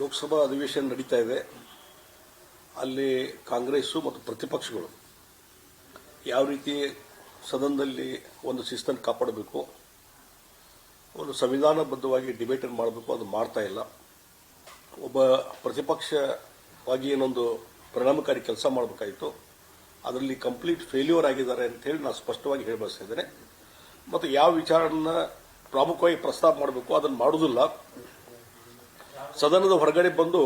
ಲೋಕಸಭಾ ಅಧಿವೇಶನ ನಡೀತಾ ಇದೆ. ಅಲ್ಲಿ ಕಾಂಗ್ರೆಸ್ಸು ಮತ್ತು ಪ್ರತಿಪಕ್ಷಗಳು ಯಾವ ರೀತಿ ಸದನದಲ್ಲಿ ಒಂದು ಶಿಸ್ತನ್ನು ಕಾಪಾಡಬೇಕು, ಒಂದು ಸಂವಿಧಾನಬದ್ಧವಾಗಿ ಡಿಬೇಟನ್ನು ಮಾಡಬೇಕು, ಅದು ಮಾಡ್ತಾ ಇಲ್ಲ. ಒಬ್ಬ ಪ್ರತಿಪಕ್ಷವಾಗಿ ಏನೊಂದು ಪರಿಣಾಮಕಾರಿ ಕೆಲಸ ಮಾಡಬೇಕಾಯಿತು. ಅದರಲ್ಲಿ ಕಂಪ್ಲೀಟ್ ಫೇಲ್ಯೂರ್ ಆಗಿದ್ದಾರೆ ಅಂತ ಹೇಳಿ ನಾನು ಸ್ಪಷ್ಟವಾಗಿ ಹೇಳಿ ಮತ್ತು ಯಾವ ವಿಚಾರನ ಪ್ರಾಮುಖ್ಯವಾಗಿ ಪ್ರಸ್ತಾಪ ಮಾಡಬೇಕು, ಅದನ್ನು ಮಾಡುವುದಿಲ್ಲ. ಸದನದ ಹೊರಗಡೆ ಬಂದು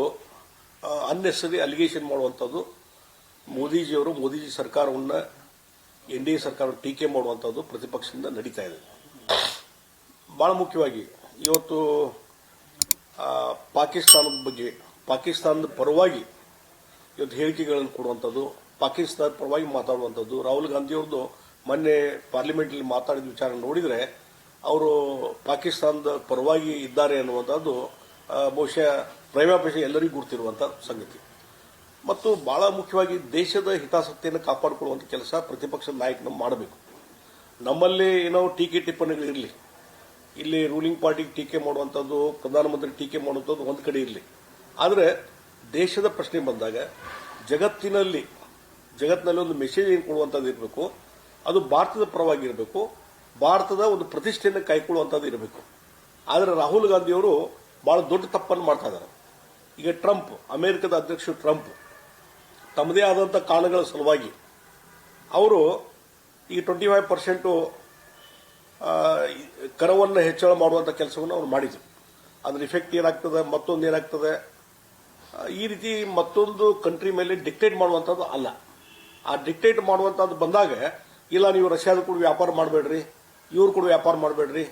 ಅನ್ನೆಸರಿ ಅಲಿಗೇಷನ್ ಮಾಡುವಂಥದ್ದು, ಮೋದಿಜಿಯವರು, ಮೋದಿಜಿ ಸರ್ಕಾರವನ್ನು, ಎನ್ ಡಿ ಎ ಸರ್ಕಾರ ಟೀಕೆ ಮಾಡುವಂಥದ್ದು ಪ್ರತಿಪಕ್ಷದಿಂದ ನಡೀತಾ ಇದೆ. ಬಹಳ ಮುಖ್ಯವಾಗಿ, ಇವತ್ತು ಪಾಕಿಸ್ತಾನದ ಬಗ್ಗೆ, ಪಾಕಿಸ್ತಾನದ ಪರವಾಗಿ ಇವತ್ತು ಹೇಳಿಕೆಗಳನ್ನು ಕೊಡುವಂಥದ್ದು, ಪಾಕಿಸ್ತಾನದ ಪರವಾಗಿ ಮಾತಾಡುವಂಥದ್ದು, ರಾಹುಲ್ ಗಾಂಧಿಯವ್ರದ್ದು ಮೊನ್ನೆ ಪಾರ್ಲಿಮೆಂಟಲ್ಲಿ ಮಾತಾಡಿದ ವಿಚಾರ ನೋಡಿದರೆ, ಅವರು ಪಾಕಿಸ್ತಾನದ ಪರವಾಗಿ ಇದ್ದಾರೆ ಅನ್ನುವಂಥದ್ದು ಬಹುಶಃ ಪ್ರೈವಾಪೇಶ ಎಲ್ಲರಿಗೂ ಗುರ್ತಿರುವಂಥ ಸಂಗತಿ. ಮತ್ತು ಬಹಳ ಮುಖ್ಯವಾಗಿ ದೇಶದ ಹಿತಾಸಕ್ತಿಯನ್ನು ಕಾಪಾಡಿಕೊಳ್ಳುವಂಥ ಕೆಲಸ ಪ್ರತಿಪಕ್ಷದ ನಾಯಕನ ಮಾಡಬೇಕು. ನಮ್ಮಲ್ಲಿ ಏನೋ ಟೀಕೆ ಟಿಪ್ಪಣಿಗಳಿರಲಿ ಇಲ್ಲಿ ರೂಲಿಂಗ್ ಪಾರ್ಟಿಗೆ ಟೀಕೆ ಮಾಡುವಂಥದ್ದು ಪ್ರಧಾನಮಂತ್ರಿ ಟೀಕೆ ಮಾಡುವಂಥದ್ದು ಒಂದು ಕಡೆ ಇರಲಿ. ಆದರೆ ದೇಶದ ಪ್ರಶ್ನೆ ಬಂದಾಗ ಜಗತ್ತಿನಲ್ಲಿ ಜಗತ್ತಿನಲ್ಲಿ ಒಂದು ಮೆಸೇಜ್ ಏನು ಕೊಡುವಂಥದ್ದು ಇರಬೇಕು, ಅದು ಭಾರತದ ಪರವಾಗಿ ಇರಬೇಕು ಭಾರತದ ಒಂದು ಪ್ರತಿಷ್ಠೆಯನ್ನು ಕೈಕೊಳ್ಳುವಂಥದ್ದು ಇರಬೇಕು. ಆದರೆ ರಾಹುಲ್ ಗಾಂಧಿಯವರು ಬಹಳ ದೊಡ್ಡ ತಪ್ಪನ್ನು ಮಾಡ್ತಾ ಇದ್ದಾರೆ. ಈಗ ಟ್ರಂಪ್, ಅಮೆರಿಕದ ಅಧ್ಯಕ್ಷ ಟ್ರಂಪ್, ತಮ್ಮದೇ ಆದಂಥ ಕಾರಣಗಳ ಸಲುವಾಗಿ ಅವರು ಈ ಟ್ವೆಂಟಿ ಫೈವ್ ಪರ್ಸೆಂಟು ಕರವನ್ನು ಹೆಚ್ಚಳ ಮಾಡುವಂಥ ಕೆಲಸವನ್ನು ಅವರು ಮಾಡಿದರು. ಅದ್ರ ಇಫೆಕ್ಟ್ ಏನಾಗ್ತದೆ, ಮತ್ತೊಂದು ಏನಾಗ್ತದೆ? ಈ ರೀತಿ ಮತ್ತೊಂದು ಕಂಟ್ರಿ ಮೇಲೆ ಡಿಕ್ಟೇಟ್ ಮಾಡುವಂಥದ್ದು ಅಲ್ಲ. ಆ ಡಿಕ್ಟೇಟ್ ಮಾಡುವಂಥದ್ದು ಬಂದಾಗ, ಇಲ್ಲ ನೀವು ರಷ್ಯಾದ ಕೂಡ ವ್ಯಾಪಾರ ಮಾಡಬೇಡ್ರಿ, ಇವ್ರು ಕೂಡ ವ್ಯಾಪಾರ ಮಾಡಬೇಡ್ರಿ,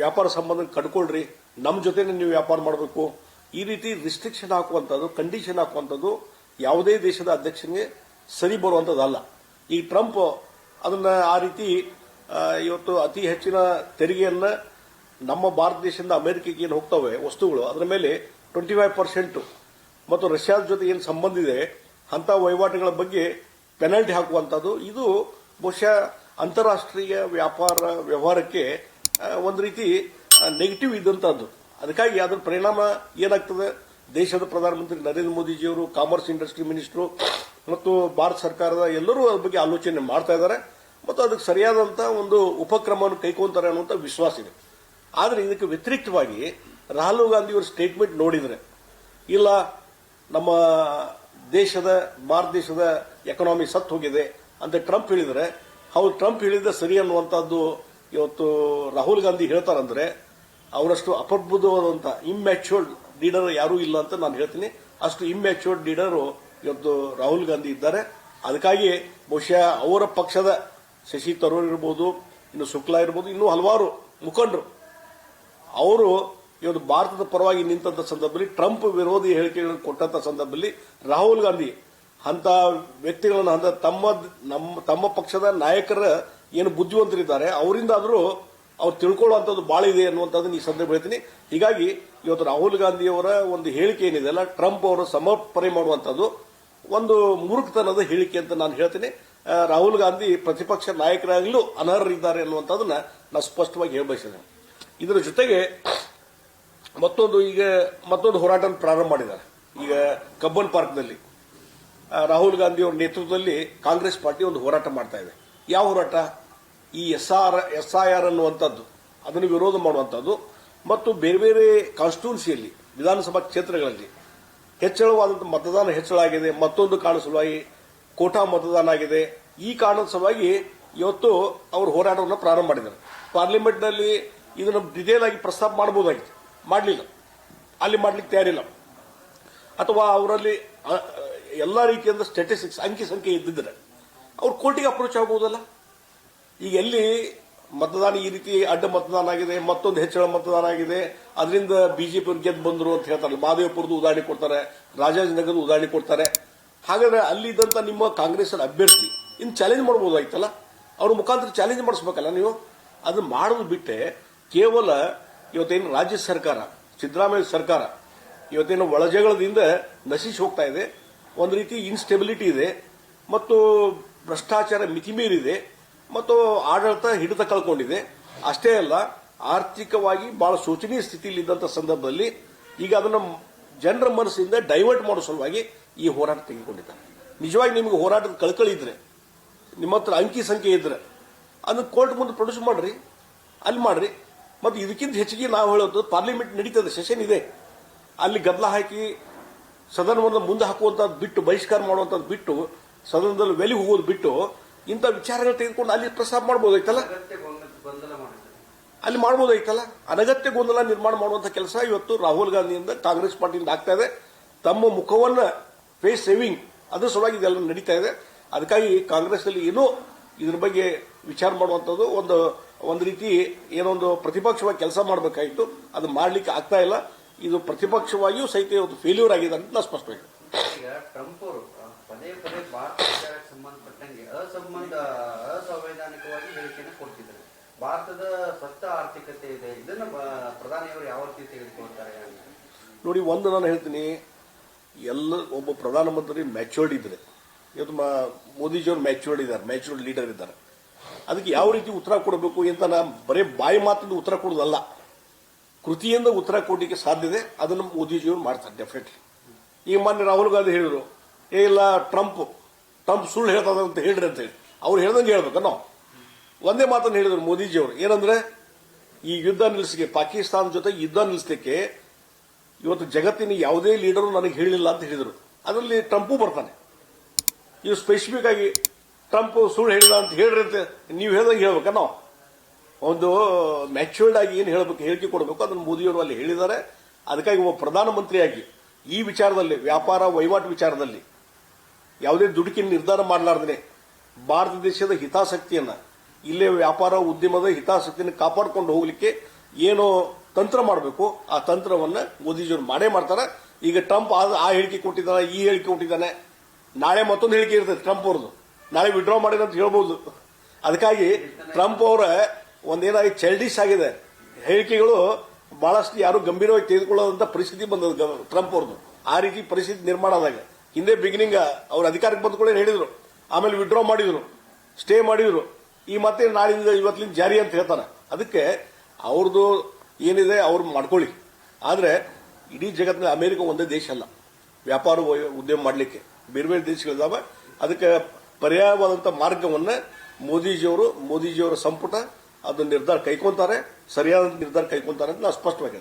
ವ್ಯಾಪಾರ ಸಂಬಂಧ ಕಡ್ಕೊಳ್ರಿ ನಮ್ಮ ಜೊತೆನೇ ನೀವು ವ್ಯಾಪಾರ ಮಾಡಬೇಕು. ಈ ರೀತಿ ರಿಸ್ಟ್ರಿಕ್ಷನ್ ಹಾಕುವಂಥದ್ದು ಕಂಡೀಷನ್ ಹಾಕುವಂಥದ್ದು ಯಾವುದೇ ದೇಶದ ಅಧ್ಯಕ್ಷನಿಗೆ ಸರಿ ಬರುವಂಥದ್ದಲ್ಲ. ಈ ಟ್ರಂಪ್ ಅದನ್ನ ಆ ರೀತಿ ಇವತ್ತು ಅತಿ ಹೆಚ್ಚಿನ ತೆರಿಗೆಯನ್ನ ನಮ್ಮ ಭಾರತ ದೇಶದಿಂದ ಅಮೆರಿಕಕ್ಕೆ ಏನು ಹೋಗ್ತವೆ, ವಸ್ತುಗಳು, ಅದರ ಮೇಲೆ ಟ್ವೆಂಟಿ ಫೈವ್ ಪರ್ಸೆಂಟ್ ಮತ್ತು ರಷ್ಯಾದ ಜೊತೆ ಏನು ಸಂಬಂಧ ಇದೆ ಅಂತ ವಹಿವಾಟುಗಳ ಬಗ್ಗೆ ಪೆನಾಲ್ಟಿ ಹಾಕುವಂಥದ್ದು. ಇದು ಬಹುಶಃ ಅಂತಾರಾಷ್ಟ್ರೀಯ ವ್ಯಾಪಾರ ವ್ಯವಹಾರಕ್ಕೆ ಒಂದು ರೀತಿ ನೆಗೆಟಿವ್ ಇದ್ದಂಥದ್ದು ಅದಕ್ಕಾಗಿ ಅದರ ಪರಿಣಾಮ ಏನಾಗ್ತದೆ? ದೇಶದ ಪ್ರಧಾನಮಂತ್ರಿ ನರೇಂದ್ರ ಮೋದಿಜಿಯವರು ಕಾಮರ್ಸ್ ಇಂಡಸ್ಟ್ರಿ ಮಿನಿಸ್ಟ್ರು ಮತ್ತು ಭಾರತ ಸರ್ಕಾರದ ಎಲ್ಲರೂ ಅದ್ರ ಬಗ್ಗೆ ಆಲೋಚನೆ ಮಾಡ್ತಾ ಇದ್ದಾರೆ. ಮತ್ತು ಅದಕ್ಕೆ ಸರಿಯಾದಂಥ ಒಂದು ಉಪಕ್ರಮವನ್ನು ಕೈಕೊಂತಾರೆ ಅನ್ನುವಂಥ ವಿಶ್ವಾಸ ಇದೆ. ಆದರೆ ಇದಕ್ಕೆ ವ್ಯತಿರಿಕ್ತವಾಗಿ ರಾಹುಲ್ ಗಾಂಧಿ ಅವರ ಸ್ಟೇಟ್ಮೆಂಟ್ ನೋಡಿದರೆ, ಇಲ್ಲ, ನಮ್ಮ ದೇಶದ, ಭಾರತ ದೇಶದ ಎಕನಾಮಿ ಸತ್ತು ಹೋಗಿದೆ ಅಂತ ಟ್ರಂಪ್ ಹೇಳಿದರೆ, ಹೌದು, ಟ್ರಂಪ್ ಹೇಳಿದ ಸರಿ ಅನ್ನುವಂಥದ್ದು ಇವತ್ತು ರಾಹುಲ್ ಗಾಂಧಿ ಹೇಳ್ತಾರಂದ್ರೆ ಅವರಷ್ಟು ಅಪ್ರಬುದ್ಧವಾದಂತಹ ಇಮ್ಯಾಚ್ಯೂರ್ಡ್ ಲೀಡರ್ ಯಾರೂ ಇಲ್ಲ ಅಂತ ನಾನು ಹೇಳ್ತೀನಿ. ಅಷ್ಟು ಇಮ್ಯಾಚ್ಯೂರ್ಡ್ ಲೀಡರು ಇವತ್ತು ರಾಹುಲ್ ಗಾಂಧಿ ಇದ್ದಾರೆ. ಅದಕ್ಕಾಗಿ ಬಹುಶಃ ಅವರ ಪಕ್ಷದ ಶಶಿ ತರೂರ್ ಇರ್ಬೋದು, ಇನ್ನು ಶುಕ್ಲಾ ಇರ್ಬೋದು, ಇನ್ನೂ ಹಲವಾರು ಮುಖಂಡರು. ಅವರು ಇವತ್ತು ಭಾರತದ ಪರವಾಗಿ ನಿಂತಂಥ ಸಂದರ್ಭದಲ್ಲಿ, ಟ್ರಂಪ್ ವಿರೋಧಿ ಹೇಳಿಕೆಗಳನ್ನು ಕೊಟ್ಟಂತ ಸಂದರ್ಭದಲ್ಲಿ ರಾಹುಲ್ ಗಾಂಧಿ ಅಂತ ವ್ಯಕ್ತಿಗಳನ್ನು ಅಂತ ತಮ್ಮ, ನಮ್ಮ, ತಮ್ಮ ಪಕ್ಷದ ನಾಯಕರ ಏನು ಬುದ್ಧಿವಂತರಿದ್ದಾರೆ ಅವರಿಂದ ಆದರೂ ಅವ್ರು ತಿಳ್ಕೊಳ್ಳುವಂಥದ್ದು ಭಾಳ ಇದೆ ಅನ್ನುವಂಥದ್ದನ್ನು ಈ ಸಂದರ್ಭ ಹೇಳ್ತೀನಿ. ಹೀಗಾಗಿ ಇವತ್ತು ರಾಹುಲ್ ಗಾಂಧಿಯವರ ಒಂದು ಹೇಳಿಕೆ ಏನಿದೆ ಅಲ್ಲ, ಟ್ರಂಪ್ ಅವರು ಸಮರ್ಪಣೆ ಮಾಡುವಂಥದ್ದು ಒಂದು ಮೂರ್ಖತನದ ಹೇಳಿಕೆ ಅಂತ ನಾನು ಹೇಳ್ತೀನಿ. ರಾಹುಲ್ ಗಾಂಧಿ ಪ್ರತಿಪಕ್ಷ ನಾಯಕರಾಗಲೂ ಅನರ್ಹರಿದ್ದಾರೆ ಅನ್ನುವಂಥದ್ದನ್ನ ನಾನು ಸ್ಪಷ್ಟವಾಗಿ ಹೇಳಬಯಸಿದ್ದೇನೆ ಇದರ ಜೊತೆಗೆ ಮತ್ತೊಂದು ಈಗ ಮತ್ತೊಂದು ಹೋರಾಟ ಪ್ರಾರಂಭ ಮಾಡಿದ್ದಾರೆ. ಈಗ ಕಬ್ಬನ್ ಪಾರ್ಕ್ನಲ್ಲಿ ರಾಹುಲ್ ಗಾಂಧಿ ಅವರ ನೇತೃತ್ವದಲ್ಲಿ ಕಾಂಗ್ರೆಸ್ ಪಾರ್ಟಿ ಒಂದು ಹೋರಾಟ ಮಾಡ್ತಾ ಇದೆ. ಯಾವ ಹೋರಾಟ? ಈ S R S I R ಅನ್ನುವಂಥದ್ದು, ಅದನ್ನು ವಿರೋಧ ಮಾಡುವಂಥದ್ದು, ಮತ್ತು ಬೇರೆ ಬೇರೆ ಕಾನ್ಸ್ಟಿಟ್ಯೂನ್ಸಿಯಲ್ಲಿ ವಿಧಾನಸಭಾ ಕ್ಷೇತ್ರಗಳಲ್ಲಿ ಹೆಚ್ಚಳವಾದಂಥ ಮತದಾನ ಹೆಚ್ಚಳ ಆಗಿದೆ ಮತ್ತೊಂದು ಕಾರಣ ಸಲುವಾಗಿ ಕೋಟಾ ಮತದಾನ ಆಗಿದೆ. ಈ ಕಾರಣದ ಸಲುವಾಗಿ ಇವತ್ತು ಅವರು ಹೋರಾಟವನ್ನು ಪ್ರಾರಂಭ ಮಾಡಿದ್ದಾರೆ. ಪಾರ್ಲಿಮೆಂಟ್ನಲ್ಲಿ ಇದನ್ನು ಡಿಟೇಲ್ ಆಗಿ ಪ್ರಸ್ತಾಪ ಮಾಡಬಹುದಾಗಿತ್ತು ಮಾಡಲಿಲ್ಲ. ಅಲ್ಲಿ ಮಾಡಲಿಕ್ಕೆ ತಯಾರಿಲ್ಲ. ಅಥವಾ ಅವರಲ್ಲಿ ಎಲ್ಲ ರೀತಿಯಿಂದ ಸ್ಟ್ಯಾಟಿಸ್ಟಿಕ್ಸ್ ಅಂಕಿ ಸಂಖ್ಯೆ ಇದ್ದಿದ್ರೆ, ಅವ್ರು ಕೋರ್ಟಿಗೆ ಅಪ್ರೋಚ್ ಆಗಬಹುದಲ್ಲ ಈಗ ಎಲ್ಲಿ ಮತದಾನ ಈ ರೀತಿ ಅಡ್ಡ ಮತದಾನ ಆಗಿದೆ, ಮತ್ತೊಂದು ಹೆಚ್ಚಳ ಮತದಾನ ಆಗಿದೆ, ಅದರಿಂದ ಬಿಜೆಪಿ ಗೆದ್ದು ಬಂದರು ಅಂತ ಹೇಳ್ತಾರೆ. ಮಹದೇವಪುರದ ಉದಾಹರಣೆ ಕೊಡ್ತಾರೆ ರಾಜಾಜಿನಗರದ ಉದಾಹರಣೆ ಕೊಡ್ತಾರೆ. ಹಾಗಾದ್ರೆ ಅಲ್ಲಿದ್ದಂತ ನಿಮ್ಮ ಕಾಂಗ್ರೆಸ್ ಅಭ್ಯರ್ಥಿ, ಇನ್ನು ಚಾಲೆಂಜ್ ಮಾಡ್ಬೋದಾಗಿತ್ತಲ್ಲ ಅವ್ರ ಮುಖಾಂತರ ಚಾಲೆಂಜ್ ಮಾಡಿಸ್ಬೇಕಲ್ಲ ನೀವು? ಅದನ್ನ ಮಾಡೋದು ಬಿಟ್ಟೆ ಕೇವಲ ಇವತ್ತೇನು ರಾಜ್ಯ ಸರ್ಕಾರ, ಸಿದ್ದರಾಮಯ್ಯ ಸರ್ಕಾರ, ಇವತ್ತೇನು ಒಳಜಗಳದಿಂದ ನಶಿಸಿ ಹೋಗ್ತಾ ಇದೆ. ಒಂದು ರೀತಿ ಇನ್ಸ್ಟೆಬಿಲಿಟಿ ಇದೆ. ಮತ್ತು ಭ್ರಷ್ಟಾಚಾರ ಮಿತಿಮೀರಿದೆ. ಮತ್ತು ಆಡಳಿತ ಹಿಡಿತ ಕಳ್ಕೊಂಡಿದೆ. ಅಷ್ಟೇ ಅಲ್ಲ, ಆರ್ಥಿಕವಾಗಿ ಬಹಳ ಶೋಚನೀಯ ಸ್ಥಿತಿಯಲ್ಲಿ ಇದ್ದಂಥ ಸಂದರ್ಭದಲ್ಲಿ ಈಗ ಅದನ್ನು ಜನರ ಮನಸ್ಸಿಂದ ಡೈವರ್ಟ್ ಮಾಡೋ ಸಲುವಾಗಿ ಈ ಹೋರಾಟ ತೆಗೆದುಕೊಂಡಿದ್ದಾರೆ. ನಿಜವಾಗಿ ನಿಮಗೆ ಹೋರಾಟದ ಕಳಕಳಿ ಇದ್ರೆ, ನಿಮ್ಮ ಹತ್ರ ಅಂಕಿ ಸಂಖ್ಯೆ ಇದ್ರೆ, ಅದನ್ನು ಕೋರ್ಟ್ ಮುಂದೆ ಪ್ರೊಡ್ಯೂಸ್ ಮಾಡ್ರಿ, ಅಲ್ಲಿ ಮಾಡ್ರಿ. ಮತ್ತು ಇದಕ್ಕಿಂತ ಹೆಚ್ಚಿಗೆ ನಾವು ಹೇಳೋದು ಪಾರ್ಲಿಮೆಂಟ್ ನಡೀತದೆ ಸೆಷನ್ ಇದೆ. ಅಲ್ಲಿ ಗದ್ದಲ ಹಾಕಿ ಸದನವನ್ನು ಮುಂದೆ ಹಾಕುವಂಥದ್ದು ಬಿಟ್ಟು, ಬಹಿಷ್ಕಾರ ಮಾಡುವಂಥದ್ದು ಬಿಟ್ಟು, ಸದನದಲ್ಲಿ ವೆಲಿ ಹೋಗೋದು ಬಿಟ್ಟು ಇಂಥ ವಿಚಾರಗಳು ತೆಗೆದುಕೊಂಡು ಅಲ್ಲಿ ಪ್ರಸ್ತಾಪ ಮಾಡ್ಬೋದಾಯ್ತಲ್ಲ? ಮಾಡಿದ್ದಾರೆ. ಅಲ್ಲಿ ಮಾಡ್ಬೋದಾಯ್ತಲ್ಲ? ಅನಗತ್ಯ ಗೊಂದಲ ನಿರ್ಮಾಣ ಮಾಡುವಂತ ಕೆಲಸ ಇವತ್ತು ರಾಹುಲ್ ಗಾಂಧಿಯಿಂದ ಕಾಂಗ್ರೆಸ್ ಪಾರ್ಟಿಯಿಂದ ಆಗ್ತಾ ಇದೆ. ತಮ್ಮ ಮುಖವನ್ನ ಫೇಸ್ ಸೇವಿಂಗ್ ಅದ್ರ ಸಲುವಾಗಿ ಇದೆಲ್ಲ ನಡೀತಾ ಇದೆ. ಅದಕ್ಕಾಗಿ ಕಾಂಗ್ರೆಸ್ ಅಲ್ಲಿ ಏನೋ ಇದ್ರ ಬಗ್ಗೆ ವಿಚಾರ ಮಾಡುವಂಥದ್ದು ಒಂದು ಒಂದು ರೀತಿ ಏನೊಂದು ಪ್ರತಿಪಕ್ಷವಾಗಿ ಕೆಲಸ ಮಾಡಬೇಕಾಗಿತ್ತು ಅದು ಮಾಡಲಿಕ್ಕೆ ಆಗ್ತಾ ಇಲ್ಲ. ಇದು ಪ್ರತಿಪಕ್ಷವಾಗಿಯೂ ಸಹಿತ ಒಂದು ಫೇಲ್ಯೂರ್ ಆಗಿದೆ ಅಂತ ನಾನು ಸ್ಪಷ್ಟವಾಗಿ ಈಗ ಟ್ರಂಪ್ ಅವರು ಪದೇ ಪದೇ ಭಾರತ ವಿಚಾರಕ್ಕೆ ಸಂಬಂಧಪಟ್ಟಂಗೆ ಅಸಂಬಂಧ ಅಸಂವೈಧಾನಿಕವಾಗಿ ಹೇಳಿಕೆಯನ್ನು ಕೊಡ್ತಿದ್ದಾರೆ. ಭಾರತದ ಸ್ವಸ್ಥ ಆರ್ಥಿಕತೆ ಇದೆ. ಇದನ್ನು ಪ್ರಧಾನಿಯವರು ಯಾವ ರೀತಿ ತೆಗೆದುಕೊಳ್ತಾರೆ ನೋಡಿ, ಒಂದು ನಾನು ಹೇಳ್ತೀನಿ, ಎಲ್ಲ ಒಬ್ಬ ಪ್ರಧಾನಮಂತ್ರಿ ಮ್ಯಾಚೂರ್ಡ್ ಇದ್ರೆ, ಇವತ್ತು ಮೋದಿಜಿಯವರು ಮ್ಯಾಚೂರ್ಡ್ ಇದ್ದಾರೆ ಮ್ಯಾಚೂರ್ಡ್ ಲೀಡರ್ ಇದ್ದಾರೆ. ಅದಕ್ಕೆ ಯಾವ ರೀತಿ ಉತ್ತರ ಕೊಡಬೇಕು ಅಂತ ನಾ ಬರೀ ಬಾಯಿ ಮಾತಿಂದ ಉತ್ತರ ಕೊಡೋದಲ್ಲ. ಕೃತಿಯಿಂದ ಉತ್ತರ ಕೊಡಲಿಕ್ಕೆ ಸಾಧ್ಯತೆ ಅದನ್ನು ಮೋದಿಜಿಯವರು ಮಾಡ್ತಾರೆ ಡೆಫಿನೆಟ್ಲಿ ಈಗ ಮೊನ್ನೆ ರಾಹುಲ್ ಗಾಂಧಿ ಹೇಳಿದ್ರು, ಏ ಇಲ್ಲ, ಟ್ರಂಪ್ ಟ್ರಂಪ್ ಸುಳ್ಳು ಹೇಳ್ತದಂತ ಹೇಳ್ರಿ ಅಂತ ಹೇಳಿ. ಅವ್ರು ಹೇಳ್ದಂಗೆ ಹೇಳ್ಬೇಕು ನಾವು ಒಂದೇ ಮಾತನ್ನು ಹೇಳಿದರು ಮೋದಿಜಿಯವರು. ಏನಂದ್ರೆ, ಈ ಯುದ್ಧ ನಿಲ್ಲಿಸಿಕೆ ಪಾಕಿಸ್ತಾನ ಜೊತೆ ಯುದ್ಧ ನಿಲ್ಲಿಸಲಿಕ್ಕೆ ಇವತ್ತು ಜಗತ್ತಿನ ಯಾವುದೇ ಲೀಡರು ನನಗೆ ಹೇಳಿಲ್ಲ ಅಂತ ಹೇಳಿದರು. ಅದರಲ್ಲಿ ಟ್ರಂಪು ಬರ್ತಾನೆ. ಈ ಸ್ಪೆಸಿಫಿಕ್ ಆಗಿ ಟ್ರಂಪ್ ಸುಳ್ಳು ಹೇಳಿದ ಅಂತ ಹೇಳ್ರಿ ಅಂತ ನೀವು ಹೇಳ್ದಂಗೆ ಹೇಳ್ಬೇಕ ನಾವು. ಒಂದು ಮ್ಯಾಚೂರ್ಡ್ ಆಗಿ ಏನು ಹೇಳಬೇಕು, ಹೇಳಿಕೆ ಕೊಡಬೇಕು, ಅದನ್ನು ಮೋದಿಯವರು ಅಲ್ಲಿ ಹೇಳಿದ್ದಾರೆ. ಅದಕ್ಕಾಗಿ ಒಬ್ಬ ಪ್ರಧಾನಮಂತ್ರಿಯಾಗಿ ಈ ವಿಚಾರದಲ್ಲಿ, ವ್ಯಾಪಾರ ವಹಿವಾಟು ವಿಚಾರದಲ್ಲಿ ಯಾವುದೇ ದುಡುಕಿನ ನಿರ್ಧಾರ ಮಾಡಲಾರ್ದೇ ಭಾರತ ದೇಶದ ಹಿತಾಸಕ್ತಿಯನ್ನ ಇಲ್ಲೇ ವ್ಯಾಪಾರ, ಉದ್ಯಮದ ಹಿತಾಸಕ್ತಿಯನ್ನು ಕಾಪಾಡಿಕೊಂಡು ಹೋಗಲಿಕ್ಕೆ ಏನು ತಂತ್ರ ಮಾಡಬೇಕು. ಆ ತಂತ್ರವನ್ನ ಮೋದಿಜಿಯವರು ಮಾಡೇ ಮಾಡ್ತಾರೆ. ಈಗ ಟ್ರಂಪ್ ಆ- ಹೇಳಿಕೆ ಕೊಟ್ಟಿದ್ದಾನೆ, ಈ ಹೇಳಿಕೆ ಕೊಟ್ಟಿದ್ದಾನೆ. ನಾಳೆ ಮತ್ತೊಂದು ಹೇಳಿಕೆ ಇರ್ತದೆ ಟ್ರಂಪ್ ಅವ್ರದ್ದು. ನಾಳೆ ವಿಡ್ರಾ ಮಾಡಿದ ಅಂತ ಹೇಳ್ಬೋದು. ಅದಕ್ಕಾಗಿ ಟ್ರಂಪ್ ಅವರ ಒಂದೇನಾಗಿ ಚೈಲ್ಡಿಶ್ ಆಗಿದೆ. ಹೇಳಿಕೆಗಳು ಬಹಳಷ್ಟು ಯಾರು ಗಂಭೀರವಾಗಿ ತೆಗೆದುಕೊಳ್ಳೋದಂತ ಪರಿಸ್ಥಿತಿ ಬಂದದ್ದು ಟ್ರಂಪ್ ಅವ್ರದ್ದು. ಆ ರೀತಿ ಪರಿಸ್ಥಿತಿ ನಿರ್ಮಾಣ ಆದಾಗ. ಹಿಂದೆ ಬಿಗಿನಿಂಗ್ ಅವ್ರ ಅಧಿಕಾರಕ್ಕೆ ಬಂದ್ಕೊಳ್ಳಿ ಹೇಳಿದ್ರು. ಆಮೇಲೆ ವಿಡ್ರಾ ಮಾಡಿದ್ರು. ಸ್ಟೇ ಮಾಡಿದ್ರು. ಈ ಮತ್ತೆ ನಾಳಿಂದ ಇವತ್ತಿನ ಜಾರಿ ಅಂತ ಹೇಳ್ತಾನೆ. ಅದಕ್ಕೆ ಅವ್ರದ್ದು ಏನಿದೆ ಅವ್ರು ಮಾಡ್ಕೊಳ್ಳಿ. ಆದರೆ ಇಡೀ ಜಗತ್ತಿನ ಅಮೆರಿಕ ಒಂದೇ ದೇಶ ಅಲ್ಲ. ವ್ಯಾಪಾರ ಉದ್ಯಮ ಮಾಡಲಿಕ್ಕೆ. ಬೇರೆ ಬೇರೆ ದೇಶಗಳಿದಾವೆ ಅದಕ್ಕೆ ಪರ್ಯಾಯವಾದಂಥ ಮಾರ್ಗವನ್ನ ಮೋದಿಜಿಯವರು, ಮೋದಿಜಿಯವರ ಸಂಪುಟ ಅದು ನಿರ್ಧಾರ ಕೈಕೊಂತಾರೆ. ಸರಿಯಾದ ನಿರ್ಧಾರ ಕೈಕೊಂತಾರೆ ಅಂತ ನಾನು ಸ್ಪಷ್ಟವಾಗಿ